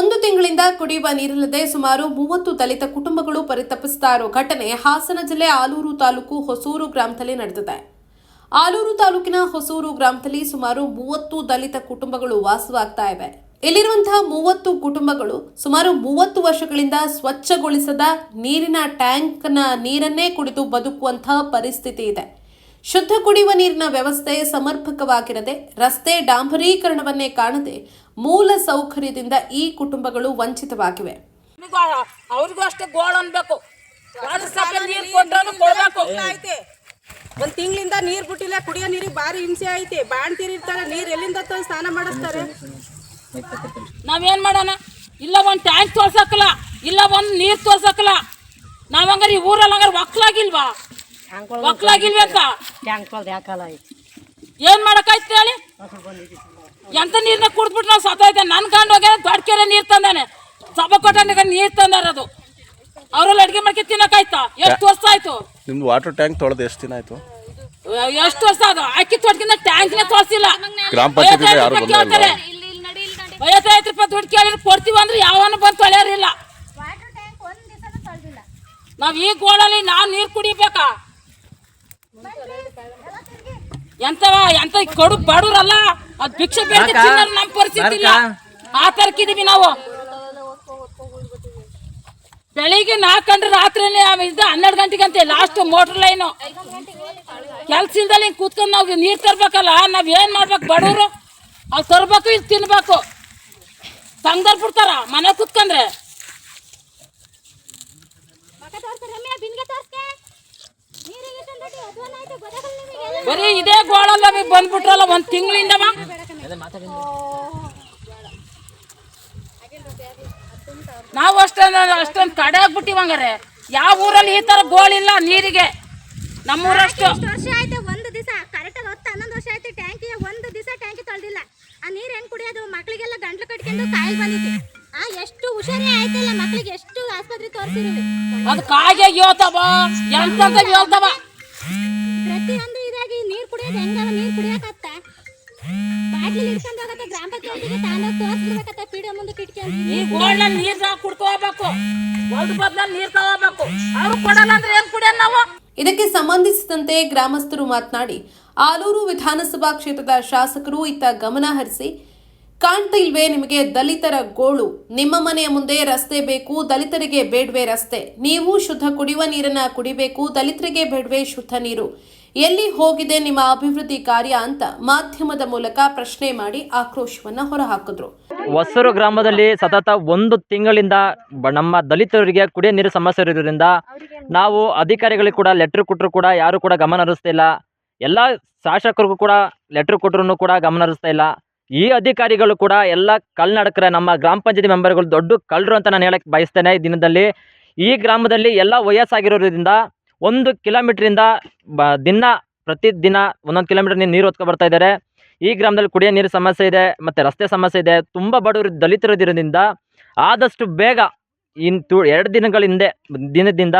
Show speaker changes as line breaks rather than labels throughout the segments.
ಒಂದು ತಿಂಗಳಿಂದ ಕುಡಿಯುವ ನೀರಿಲ್ಲದೆ ಸುಮಾರು ಮೂವತ್ತು ದಲಿತ ಕುಟುಂಬಗಳು ಪರಿತಪಿಸ್ತಾ ಇರೋ ಘಟನೆ ಹಾಸನ ಜಿಲ್ಲೆ ಆಲೂರು ತಾಲೂಕು ಹೊಸೂರು ಗ್ರಾಮದಲ್ಲಿ ನಡೆದಿದೆ. ಆಲೂರು ತಾಲೂಕಿನ ಹೊಸೂರು ಗ್ರಾಮದಲ್ಲಿ ಸುಮಾರು ಮೂವತ್ತು ದಲಿತ ಕುಟುಂಬಗಳು ವಾಸವಾಗ್ತಾ ಇವೆ. ಇಲ್ಲಿರುವಂತಹ ಮೂವತ್ತು ಕುಟುಂಬಗಳು ಸುಮಾರು ಮೂವತ್ತು ವರ್ಷಗಳಿಂದ ಸ್ವಚ್ಛಗೊಳಿಸದ ನೀರಿನ ಟ್ಯಾಂಕ್ನ ನೀರನ್ನೇ ಕುಡಿದು ಬದುಕುವಂತಹ ಪರಿಸ್ಥಿತಿ ಇದೆ. ಶುದ್ಧ ಕುಡಿಯುವ ನೀರಿನ ವ್ಯವಸ್ಥೆ ಸಮರ್ಪಕವಾಗಿರದೆ ರಸ್ತೆ ಡಾಂಬರೀಕರಣವನ್ನೇ ಕಾಣದೆ ಮೂಲ ಸೌಕರ್ಯದಿಂದ ಈ ಕುಟುಂಬಗಳು ವಂಚಿತವಾಗಿವೆ.
ನಿಮ್ಗೂ ಅವ್ರಿಗೂ ಅಷ್ಟೇ ಗೋಳ ಅನ್ಬೇಕು.
ಒಂದ್ ತಿಂಗಳಿಂದ ನೀರ್ ಬಿಟ್ಟಿಲ್ಲ ಕುಡಿಯೋ ನೀರಿಗೆ ಬಾರಿ ಹಿಂಸೆ ಐತೆ. ಬಾಣ್ತೀರಿ ಇರ್ತಾರೆ ನೀರ್ ಎಲ್ಲಿಂದ ತಂದು ಸ್ನಾನ ಮಾಡಿಸ್ತಾರೆ?
ನಾವೇನ್ ಮಾಡೋಣ? ಇಲ್ಲ ಒಂದ್ ಟ್ಯಾಂಕ್ ತೋರ್ಸಕ್ಕಲ್ಲ ಇಲ್ಲ ಒಂದ್ ನೀರ್ ತೋರ್ಸಕ್ಕಲ್ಲ. ನಾವ್ ಹಂಗಾರೆ ಈ ಊರಲ್ಲಿ ಹಂಗಾರೆ ಒಕ್ಲಾಗಿಲ್ವಾ ಒಕ್ಲಾಗಿಲ್ಬೇಕ ಏನ್ ಮಾಡಕ್ಕಾಯ್ತು ಹೇಳಿ? ಎಂತ ನೀರ್ನ ಕುಡ್ದ್ಬಿಟ್ಟು ನಾವು ಸತ್ತೋಯ್ತೆ? ನನ್ ಕಂಡು ಹೋಗ್ಯಾರ ದೊಡ್ಡ ಕೆರೆ ನೀರ್ ತಂದಾನೆ. ಸಭಾ ಕೊಟ್ಟ ನೀರು ತಂದಾರದು ಅವ್ರಲ್ಲಿ ಅಡ್ಗೆ ಮಾಡ್ಕೆ ತಿನ್ನಕಾಯ್ತಾ ಎಷ್ಟು ವರ್ಷ ಆಯ್ತು?
ನಿಮ್ದು ವಾಟರ್ ಟ್ಯಾಂಕ್ ತೊಳೆದು ಎಷ್ಟು ದಿನ ಆಯ್ತು?
ಎಷ್ಟು ವರ್ಷ ಅದು ಅಕ್ಕಿ ತೊಟ್ಕಿಂತ ಟ್ಯಾಂಕ್ನೇ ತೋರಿಸಿಲ್ಲ
ಗ್ರಾಮ ಪಂಚಾಯತ್ ಯಾರು ಬಂದಿಲ್ಲ
ಐವತ್ತೈದು ರೂಪಾಯಿ ದುಡ್ಡು ಕೇಳಿದ್ರೆ ಕೊಡ್ತೀವಿ ಅಂದ್ರೆ ಯಾವನು ಬಂದು ತೊಳೆಯೋರಿಲ್ಲ. ನಾವ್ ಈ ಗೋಳಲ್ಲಿ ನಾವು ನೀರು ಕುಡಿಬೇಕಾ? ಎಂತವ ಎಂತ ಕಡು ಬಡವ್ರಲ್ಲ ಅದ್ ಭಿಕ್ಷೆ ಬೇಡ ತಿನ್ನೋರು ನಮ್ ಪರಿಸ್ಥಿತಿ ಇಲ್ಲ. ಆ ತರಕಿದೀವಿ ನಾವು. ಬೆಳಿಗ್ಗೆ ನಾಲ್ಕು ಗಂಟೆ ರಾತ್ರಿನೇ ಇದು ಹನ್ನೆರಡು ಗಂಟೆಗೆ ಅಂತೆ ಲಾಸ್ಟ್ ಮೋಟರ್ ಲೈನು ಕೆಲ್ಸ ಇಲ್ದಲ್ಲಿ ಹಿಂಗ್ ಕೂತ್ಕೊಂಡು ನಾವು ನೀರ್ ತರ್ಬೇಕಲ್ಲ ನಾವ್ ಏನ್ ಮಾಡ್ಬೇಕು ಬಡವ್ರು ಅಲ್ಲಿ ತರ್ಬೇಕು ಇಲ್ಲಿ ತಿನ್ಬೇಕು. ತಂಗ್ದಲ್ ಬಿಡ್ತಾರ ಮನೆ ಕೂತ್ಕೊಂಡ್ರೆ. ಬರೀ ಇದೇ ಗೋಳಲ್ಲ ಬಂದ್ಬಿಟ್ರಲ್ಲ ಒಂದ್ ತಿಂಗಳಿಂದ ನಾವು ಅಷ್ಟೊಂದು ಅಷ್ಟೊಂದು ಕಡೆ ಆಗ್ಬಿಟ್ಟಿವ್ ಹಂಗಾರೆ. ಯಾವ ಊರಲ್ಲಿ ಈ ತರ ಗೋಳಿಲ್ಲ ನೀರಿಗೆ? ನಮ್ಮೂರಷ್ಟು
ಎಷ್ಟು ವರ್ಷ ಆಯ್ತು ಒಂದು ದಿವಸ. ಕರೆಕ್ಟಾಗಿ ಹತ್ತು ಹನ್ನೊಂದು ವರ್ಷ ಆಯ್ತು ಟ್ಯಾಂಕಿಗೆ ಒಂದು ದಿವಸ ಟ್ಯಾಂಕಿ ತೊಳೆದಿಲ್ಲ. ಆ ನೀರು ಹೆಂಗೆ ಕುಡಿಯೋದು? ಮಕ್ಕಳಿಗೆಲ್ಲ ಗಂಟ್ಲು ಕಟ್ಕೊಂಡು ಕಾಯಿ ಬಂದಿತ್ತು. ಆ ಎಷ್ಟು ಹುಷಾರೇ ಆಯ್ತಲ್ಲ ಮಕ್ಳಿಗೆ? ಎಷ್ಟು ಆಸ್ಪತ್ರೆ ತೋರಿಸಿರುವೆ
ಅದು ಕಾಗೆ ಯೋತವ ಎಂತ ಹೇಳ್ತಾವ?
ಹೋಗತ್ತ ಗ್ರಾಮ ಪಂಚಾಯತಿಗೆ ತಾನೇ ತೋರಿಸ್ಬಿಡ್ಬೇಕತ್ತ ಪೀಡಿಯೋ ಮುಂದೆ ಕಿಟ್ಕೊಂಡು
ಈ ಗೋಲ್ನ ನೀರ್ ಕುಡ್ಕೋಬೇಕು ಒಂದು ಬದ್ಲಲ್ಲಿ ನೀರ್ ತಗೋಬೇಕು ಅವ್ರು ಕೊಡಲ್ಲ ಅಂದ್ರೆ ಏನ್ ಕುಡಿಯೋಣ ನಾವು?
ಇದಕ್ಕೆ ಸಂಬಂಧಿಸಿದಂತೆ ಗ್ರಾಮಸ್ಥರು ಮಾತನಾಡಿ ಆಲೂರು ವಿಧಾನಸಭಾ ಕ್ಷೇತ್ರದ ಶಾಸಕರು ಇತ್ತ ಗಮನ ಹರಿಸಿ ಕಾಣ್ತಾ ಇಲ್ವೇ ನಿಮಗೆ ದಲಿತರ ಗೋಳು. ನಿಮ್ಮ ಮನೆಯ ಮುಂದೆ ರಸ್ತೆ ಬೇಕು ದಲಿತರಿಗೆ ಬೇಡ್ವೆ ರಸ್ತೆ. ನೀವು ಶುದ್ಧ ಕುಡಿಯುವ ನೀರನ್ನ ಕುಡಿಬೇಕು ದಲಿತರಿಗೆ ಬೇಡ್ವೆ ಶುದ್ಧ ನೀರು. ಎಲ್ಲಿ ಹೋಗಿದೆ ನಿಮ್ಮ ಅಭಿವೃದ್ಧಿ ಕಾರ್ಯ ಅಂತ ಮಾಧ್ಯಮದ ಮೂಲಕ ಪ್ರಶ್ನೆ ಮಾಡಿ ಆಕ್ರೋಶವನ್ನ ಹೊರಹಾಕಿದ್ರು.
ಹೊಸರು ಗ್ರಾಮದಲ್ಲಿ ಸತತ ಒಂದು ತಿಂಗಳಿಂದ ನಮ್ಮ ದಲಿತರಿಗೆ ಕುಡಿಯ ನೀರು ಸಮಸ್ಯೆ ಇರೋದ್ರಿಂದ ನಾವು ಅಧಿಕಾರಿಗಳಿಗೆ ಕೂಡ ಲೆಟ್ರ್ ಕೊಟ್ಟರು ಕೂಡ ಯಾರು ಕೂಡ ಗಮನ ಹರಿಸ್ತಾ ಇಲ್ಲ. ಎಲ್ಲ ಶಾಸಕರಿಗೂ ಕೂಡ ಲೆಟ್ರ್ ಕೊಟ್ಟರು ಕೂಡ ಗಮನ ಹರಿಸ್ತಾ ಇಲ್ಲ. ಈ ಅಧಿಕಾರಿಗಳು ಕೂಡ ಎಲ್ಲ ಕಲ್ನಾಡಕರ ನಮ್ಮ ಗ್ರಾಮ ಪಂಚಾಯತಿ ಮೆಂಬರ್ಗಳು ದೊಡ್ಡ ಕಳ್ಳರು ಅಂತ ನಾನು ಹೇಳಕ್ಕೆ ಬಯಸ್ತೇನೆ ದಿನದಲ್ಲಿ. ಈ ಗ್ರಾಮದಲ್ಲಿ ಎಲ್ಲ ವಯಸ್ಸಾಗಿರೋದ್ರಿಂದ ಒಂದು ಕಿಲೋಮೀಟ್ರಿಂದ ಬ, ದಿನ ಪ್ರತಿ ದಿನ ಒಂದೊಂದು ಕಿಲೋಮೀಟರ್ ನೀರು ಹೊತ್ಕೊ ಬರ್ತಾ ಇದ್ದಾರೆ. ಈ ಗ್ರಾಮದಲ್ಲಿ ಕುಡಿಯೋ ನೀರು ಸಮಸ್ಯೆ ಇದೆ, ಮತ್ತು ರಸ್ತೆ ಸಮಸ್ಯೆ ಇದೆ. ತುಂಬ ಬಡವರು ದಲಿತರಿರೋದ್ರಿಂದ ಆದಷ್ಟು ಬೇಗ ಇನ್ ತು, ಎರಡು ದಿನಗಳ ಹಿಂದೆ, ದಿನದಿಂದ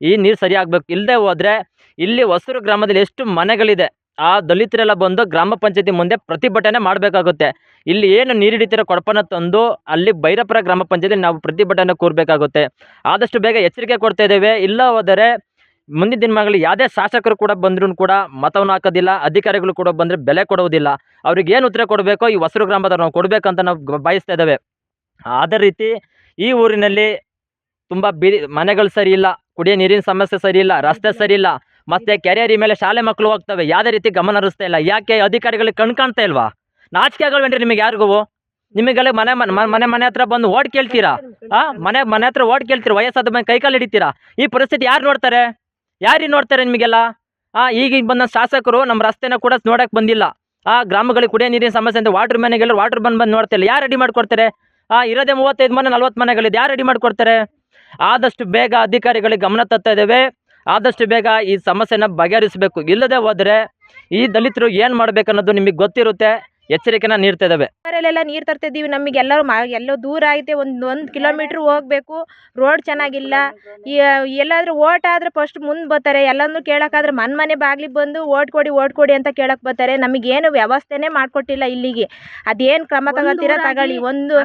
ಈ ನೀರು ಸರಿ ಇಲ್ಲದೆ ಹೋದರೆ ಇಲ್ಲಿ ಹೊಸೂರು ಗ್ರಾಮದಲ್ಲಿ ಎಷ್ಟು ಮನೆಗಳಿದೆ. ಆ ದಲಿತರೆಲ್ಲ ಬಂದು ಗ್ರಾಮ ಪಂಚಾಯತಿ ಮುಂದೆ ಪ್ರತಿಭಟನೆ ಮಾಡಬೇಕಾಗುತ್ತೆ. ಇಲ್ಲಿ ಏನು ನೀರು ಹಿಡಿತಿರೋ ಕೊಡಪನ ತಂದು ಅಲ್ಲಿ ಭೈರಪುರ ಗ್ರಾಮ ಪಂಚಾಯತಿ ನಾವು ಪ್ರತಿಭಟನೆ ಕೂರಬೇಕಾಗುತ್ತೆ. ಆದಷ್ಟು ಬೇಗ ಎಚ್ಚರಿಕೆ ಕೊಡ್ತಾ ಇದ್ದೇವೆ. ಇಲ್ಲ ಹೋದರೆ ಮುಂದಿನ ದಿನಗಳಲ್ಲಿ ಯಾವುದೇ ಶಾಸಕರು ಕೂಡ ಬಂದರೂ ಕೂಡ ಮತವನ್ನು ಹಾಕೋದಿಲ್ಲ, ಅಧಿಕಾರಿಗಳು ಕೂಡ ಬಂದರೆ ಬೆಲೆ ಕೊಡುವುದಿಲ್ಲ ಅವ್ರಿಗೆ ಏನು ಉತ್ತರ ಕೊಡಬೇಕೋ ಈ ಹೊಸರು ಗ್ರಾಮದವ್ರು ನಾವು ಕೊಡಬೇಕಂತ ನಾವು ಬಯಸ್ತಾ ಇದ್ದೇವೆ. ಅದೇ ರೀತಿ ಈ ಊರಿನಲ್ಲಿ ತುಂಬ ಬಿರಿ, ಮನೆಗಳು ಸರಿ ಇಲ್ಲ, ಕುಡಿಯೋ ನೀರಿನ ಸಮಸ್ಯೆ ಸರಿ ಇಲ್ಲ, ರಸ್ತೆ ಸರಿ ಇಲ್ಲ, ಮತ್ತು ಕೆರಿಯರಿ ಮೇಲೆ ಶಾಲೆ ಮಕ್ಕಳು ಹೋಗ್ತವೆ, ಯಾವುದೇ ರೀತಿ ಗಮನ ಹರಿಸ್ತಾ ಇಲ್ಲ, ಯಾಕೆ ಅಧಿಕಾರಿಗಳಿಗೆ ಕಣ್ ಕಾಣ್ತಾ ಇಲ್ವಾ? ನಾಚಿಕೆಗಳು ಆಗಲ್ವೇನ್ರಿ ನಿಮಗೆ ಯಾರಿಗೂ? ನಿಮಗೆಲ್ಲ ಮನೆ ಮನೆ ಮನೆ ಮನೆ ಹತ್ರ ಬಂದು ಓಡ್ ಕೇಳ್ತೀರಾ? ಆ, ಮನೆ ಮನೆ ಹತ್ರ ಓಡ್ ಕೇಳ್ತೀರಾ? ವಯಸ್ಸಾದ ಮೇಲೆ ಕೈಕಾಲು ಹಿಡಿತೀರಾ? ಈ ಪರಿಸ್ಥಿತಿ ಯಾರು ನೋಡ್ತಾರೆ? ಯಾರು ನೋಡ್ತಾರೆ ನಿಮಗೆಲ್ಲ? ಆ ಈಗ ಬಂದ ಶಾಸಕರು ನಮ್ಮ ರಸ್ತೆನ ಕೂಡ ನೋಡಕ್ಕೆ ಬಂದಿಲ್ಲ. ಆ, ಗ್ರಾಮಗಳಿಗೆ ಕುಡಿಯೋ ನೀರಿನ ಸಮಸ್ಯೆ ಅಂತ ವಾಟರ್ ಮನೆಗೆಲ್ಲ ವಾಟರ್ ಬಂದು ಬಂದು ನೋಡ್ತಿಲ್ಲ ಯಾರು ರೆಡಿ ಮಾಡ್ಕೊಡ್ತಾರೆ? ಆ, ಇರೋದೇ ಮೂವತ್ತೈದು ಮನೆ ನಲ್ವತ್ತು ಮನೆಗಳಿದೆ ಯಾರು ರೆಡಿ ಮಾಡ್ಕೊಡ್ತಾರೆ? ಆದಷ್ಟು ಬೇಗ ಅಧಿಕಾರಿಗಳಿಗೆ ಗಮನ ತರ್ತಾ ಇದ್ದೇವೆ. ಆದಷ್ಟು ಬೇಗ ಈ ಸಮಸ್ಯೆನ ಬಗೆಹರಿಸಬೇಕು. ಇಲ್ಲದೆ ಹೋದರೆ ಈ ದಲಿತರು ಏನು ಮಾಡ್ಬೇಕನ್ನೋದು ನಿಮಗೆ ಗೊತ್ತಿರುತ್ತೆ. ಎಚ್ಚರಿಕೆನ ನೀಡ್ತಾ ಇದ್ದಾವೆ
ಎಲ್ಲ ನೀರು ತರ್ತಿದ್ದೀವಿ ನಮಗೆ ಎಲ್ಲರೂ ಮಾ ಎಲ್ಲೋ ದೂರ ಐತೆ ಒಂದು ಒಂದು ಕಿಲೋಮೀಟ್ರ್ ಹೋಗ್ಬೇಕು ರೋಡ್ ಚೆನ್ನಾಗಿಲ್ಲ. ಎಲ್ಲಾದ್ರೂ ಎಲ್ಲಾದರೂ ಓಟ್ ಆದರೆ ಫಸ್ಟ್ ಮುಂದೆ ಬರ್ತಾರೆ ಎಲ್ಲನೂ ಕೇಳೋಕ್ಕಾದ್ರೆ ಮನ್ ಮನೆ ಬಾಗ್ಲಿ ಬಂದು ಓಟ್ ಕೊಡಿ ಓಟ್ ಕೊಡಿ ಅಂತ ಕೇಳಕ್ಕೆ ಬರ್ತಾರೆ. ನಮಗೇನು ವ್ಯವಸ್ಥೆನೇ ಮಾಡ್ಕೊಟ್ಟಿಲ್ಲ ಇಲ್ಲಿಗೆ. ಅದೇನು ಕ್ರಮ ತಗೋತೀರಾ ತಗೊಳ್ಳಿ ಒಂದು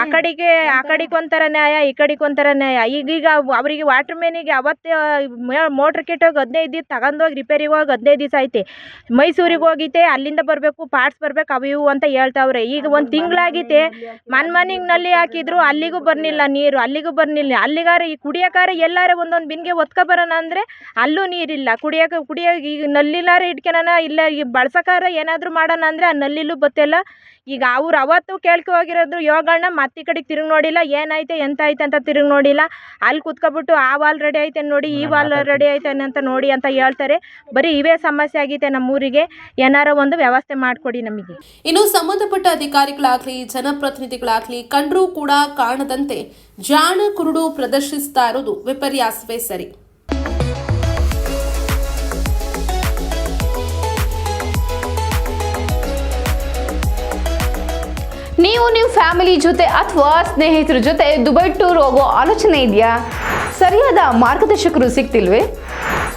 ಆ ಕಡೆಗೆ ಆ ಕಡೆಗೆ ಒಂಥರ ನ್ಯಾಯ ಈ ಕಡೆಗೆ ಒಂಥರ ನ್ಯಾಯ. ಈಗೀಗ ಅವರಿಗೆ ವಾಟರ್ ಮೇನಿಗೆ ಅವತ್ತೇ ಮೋಟ್ರ್ ಕೆಟ್ಟೋಗಿ ಹದಿನೈದು ದಿವಸ ತಗೊಂಡೋಗಿ ರಿಪೇರಿಗೆ ಹೋಗಿ ಹದಿನೈದು ದಿವಸ ಐತೆ. ಮೈಸೂರಿಗೆ ಹೋಗಿತ್ತೆ ಅಲ್ಲಿಂದ ಬರಬೇಕು ಪಾರ್ಟ್ಸ್ ಬರ್ಬೇಕು ಅವು ಇವು ಅಂತ ಹೇಳ್ತಾವ್ರೆ. ಈಗ ಒಂದು ತಿಂಗಳಾಗಿದೆ ಮನ್ ಮನೆಗೆ ನಲ್ಲಿ ಹಾಕಿದ್ರು ಅಲ್ಲಿಗೂ ಬರ್ನಿಲ್ಲ ನೀರು ಅಲ್ಲಿಗೂ ಬರ್ನಿಲ್ಲ ಅಲ್ಲಿಗಾರ ಈ ಕುಡಿಯಕಾರ ಎಲ್ಲಾರ ಒಂದೊಂದು ಬಿನ್ಗೆ ಒತ್ಕೊ ಬರೋಣ ಅಂದರೆ ಅಲ್ಲೂ ನೀರಿಲ್ಲ. ಕುಡಿಯೋಕೆ ಕುಡಿಯೋಕೆ ಈಗ ನಲ್ಲಿಲಾರ ಇಟ್ಕೊಳಣ ಇಲ್ಲ ಈಗ ಬಳಸಕಾರ ಏನಾದರೂ ಮಾಡೋಣ ಅಂದರೆ ಆ ನಲ್ಲಿಲೂ ಬತ್ತಿಲ್ಲ. ಈಗ ಅವ್ರು ಅವತ್ತು ಕೇಳ್ಕೊ ಹೋಗಿರೋದು ಯೋಗಣ್ಣ ಮತ್ತೆ ಕಡೆಗೆ ತಿರುಗಿ ನೋಡಿಲ್ಲ. ಏನೈತೆ ಎಂತ ಐತೆ ಅಂತ ತಿರುಗಿ ನೋಡಿಲ್ಲ. ಅಲ್ಲಿ ಕುತ್ಕೊಬಿಟ್ಟು ಆ ವಾಲ್ ರೆಡಿ ಐತೆ ನೋಡಿ ಈ ವಾಲ್ ರೆಡಿ ಐತೆ ಅಂತ ನೋಡಿ ಅಂತ ಹೇಳ್ತಾರೆ. ಬರೀ ಇವೇ ಸಮಸ್ಯೆ ಆಗೈತೆ ನಮ್ಮೂರಿಗೆ. ಏನಾರ ಒಂದು ವ್ಯವಸ್ಥೆ ಮಾಡಿಕೊಡಿ ನಮಗೆ.
ಇನ್ನು ಸಂಬಂಧಪಟ್ಟ ಅಧಿಕಾರಿಗಳಾಗ್ಲಿ, ಜನಪ್ರತಿನಿಧಿಗಳಾಗ್ಲಿ ಕಂಡರೂ ಕೂಡ ಕಾಣದಂತೆ ಜಾಣ ಕುರುಡು ಪ್ರದರ್ಶಿಸ್ತಾ ಇರೋದು ವಿಪರ್ಯಾಸವೇ ಸರಿ.
ನೀವು ನಿಮ್ಮ ಫ್ಯಾಮಿಲಿ ಜೊತೆ ಅಥವಾ ಸ್ನೇಹಿತರ ಜೊತೆ ದುಬೈ ಟೂರ್ ಹೋಗೋ ಆಲೋಚನೆ ಇದೆಯಾ? ಸರಿಯಾದ ಮಾರ್ಗದರ್ಶಕರು ಸಿಗ್ತಿಲ್ವೇ?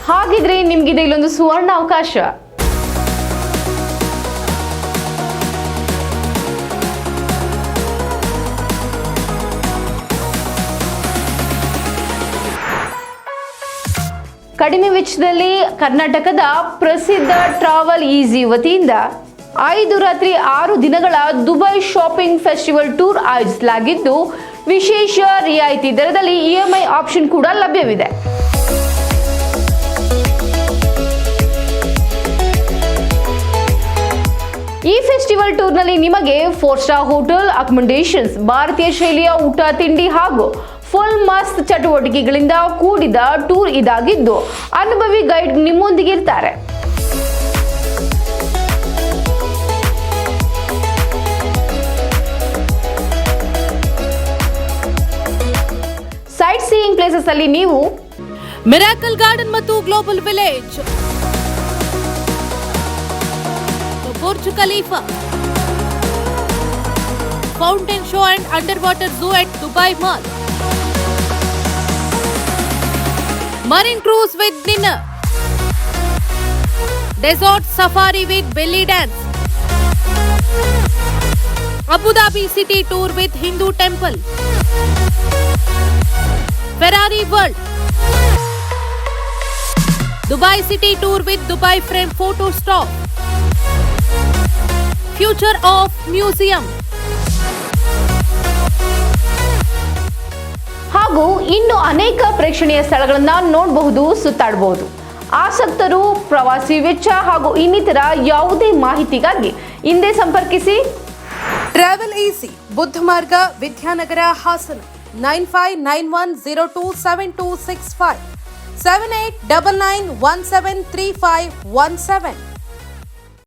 ಹಾಗಿದ್ರೆ ನಿಮ್ಗಿದೆ ಇಲ್ಲೊಂದು ಸುವರ್ಣ ಅವಕಾಶ ಕಡಿಮೆ ವೆಚ್ಚದಲ್ಲಿ ಕರ್ನಾಟಕದ ಪ್ರಸಿದ್ಧ ಟ್ರಾವೆಲ್ ಈಸಿ ವತಿಯಿಂದ ಐದು ರಾತ್ರಿ ಆರು ದಿನಗಳ ದುಬೈ ಶಾಪಿಂಗ್ ಫೆಸ್ಟಿವಲ್ ಟೂರ್ ಆಯೋಜಿಸಲಾಗಿದ್ದು, ವಿಶೇಷ ರಿಯಾಯಿತಿ ದರದಲ್ಲಿ ಇಎಂಐ ಆಪ್ಷನ್ ಕೂಡ ಲಭ್ಯವಿದೆ. ಈ ಫೆಸ್ಟಿವಲ್ ಟೂರ್ನಲ್ಲಿ ನಿಮಗೆ ಫೋರ್ ಸ್ಟಾರ್ ಹೋಟೆಲ್ ಅಕಾಮಿಡೇಷನ್ಸ್ ಭಾರತೀಯ ಶೈಲಿಯ ಊಟ, ತಿಂಡಿ ಹಾಗೂ ಫುಲ್ ಮಸ್ತ್ ಚಟುವಟಿಕೆಗಳಿಂದ ಕೂಡಿದ ಟೂರ್ ಇದಾಗಿದ್ದು ಅನುಭವಿ ಗೈಡ್ ನಿಮ್ಮೊಂದಿಗೆ ಇರ್ತಾರೆ. ಸೈಟ್ ಸೀಯಿಂಗ್ ಪ್ಲೇಸಸ್ ಅಲ್ಲಿ ನೀವು
ಮಿರಾಕಲ್ ಗಾರ್ಡನ್ ಮತ್ತು global village Burj Khalifa fountain show and underwater zoo at Dubai mall Marine cruise with dinner desert safari with belly dance Abu Dhabi city tour with Hindu temple Ferrari world Dubai City Tour with Dubai Frame Photo Stop. Future of Museum.
ಹಾಗೂ ಇನ್ನು ಅನೇಕ ಪ್ರೇಕ್ಷಣೀಯ ಸ್ಥಳಗಳನ್ನು ನೋಡಬಹುದು ಸುತ್ತಾಡಬಹುದು ಆಸಕ್ತರು, ಪ್ರವಾಸಿ ವೆಚ್ಚ ಹಾಗೂ ಇನ್ನಿತರ ಯಾವುದೇ ಮಾಹಿತಿಗಾಗಿ ಹಿಂದೆ ಸಂಪರ್ಕಿಸಿ.
Travel easy, Buddha Marga, Vidyanagar, Hassan, nine five nine one zero two seven two six five, seven eight double nine one seven three five one seven.